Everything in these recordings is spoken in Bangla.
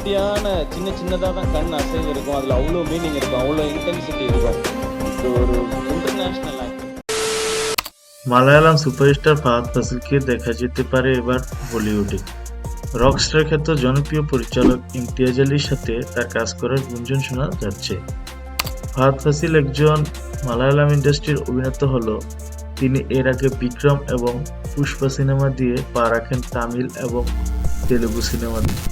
குட்டியான சின்ன சின்னதாக தான் கண் அசைவு இருக்கும் அதில் அவ்வளோ மீனிங் இருக்கும் அவ்வளோ இன்டென்சிட்டி இருக்கும் இது ஒரு international acting Malayalam superstar Fahadh ফাসিলকে দেখা যেতে পারে এবার বলিউডে রকস্টার খ্যাত জনপ্রিয় পরিচালক ইমতিয়াজ আলীর সাথে তার কাজ করার গুঞ্জন শোনা যাচ্ছে ফাহাদ ফাসিল একজন মালায়ালাম ইন্ডাস্ট্রির অভিনেতা হলো তিনি এর আগে বিক্রম এবং পুষ্পা সিনেমা দিয়ে পা রাখেন তামিল এবং তেলুগু সিনেমা দিয়ে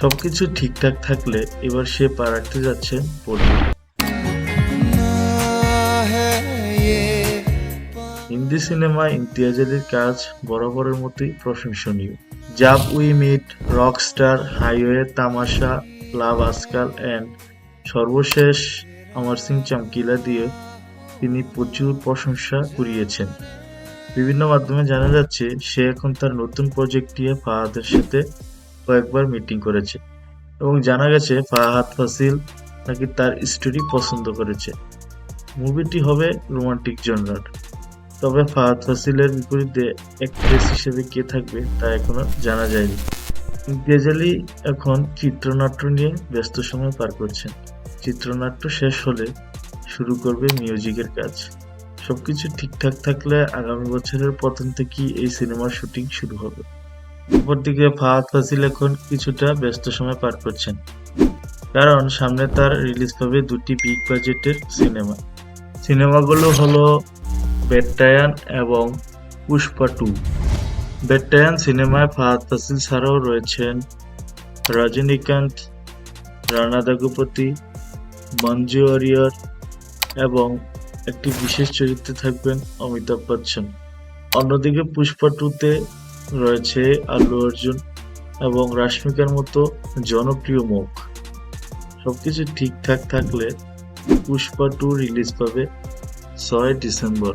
সবকিছু ঠিকঠাক থাকলে এবার সে পা রাখতে যাচ্ছে বলিউড হিন্দি সিনেমায় ইমতিয়াজ আলীর কাজ বরাবরের মতোই প্রশংসনীয়। Jab We meet, Rockstar, highway, Tamasha, Love আজকাল, অ্যান্ড সর্বশেষ অমর সিং চমকিলা দিয়ে তিনি প্রচুর প্রশংসা কুড়িয়েছেন। বিভিন্ন মাধ্যমে জানা যাচ্ছে, সে এখন তার নতুন প্রজেক্ট নিয়ে ফাহাদের সাথে কয়েকবার মিটিং করেছে এবং জানা গেছে ফাহাদ ফাসিল নাকি তার স্টোরি পছন্দ করেছে। মুভিটি হবে রোমান্টিক জনরার। তবে ফাহাদ ফাসিলের বিপরীতে অ্যাক্ট্রেস হিসেবে কে থাকবে তা এখনও জানা যায়নি। আলী এখন চিত্রনাট্য নিয়ে ব্যস্ত সময় পার করছেন। চিত্রনাট্য শেষ হলে শুরু করবে মিউজিকের কাজ। সবকিছু ঠিকঠাক থাকলে আগামী বছরের প্রথম থেকেই এই সিনেমার শুটিং শুরু হবে। অপরদিকে ফাহাদ ফাসিল এখন কিছুটা ব্যস্ত সময় পার করছেন। কারণ সামনে তার রিলিজ পাবে দুটি বিগ বাজেটের সিনেমা। সিনেমাগুলো হলো বেট্টায়ান এবং পুষ্পা টু। বেট্টায়ান সিনেমায় ফাহাদ ফাসিল ছাড়াও রয়েছেন রজনীকান্ত, রানা দাগুপতি, মঞ্জু ওয়ারিয়র এবং একটি বিশেষ চরিত্রে থাকবেন অমিতাভ বচ্চন। অন্যদিকে পুষ্পা টুতে রয়েছে আল্লু অর্জুন এবং রাশমিকার মতো জনপ্রিয় মুখ। সবকিছু ঠিকঠাক থাকলে পুষ্পা টু রিলিজ পাবে ছয় ডিসেম্বর।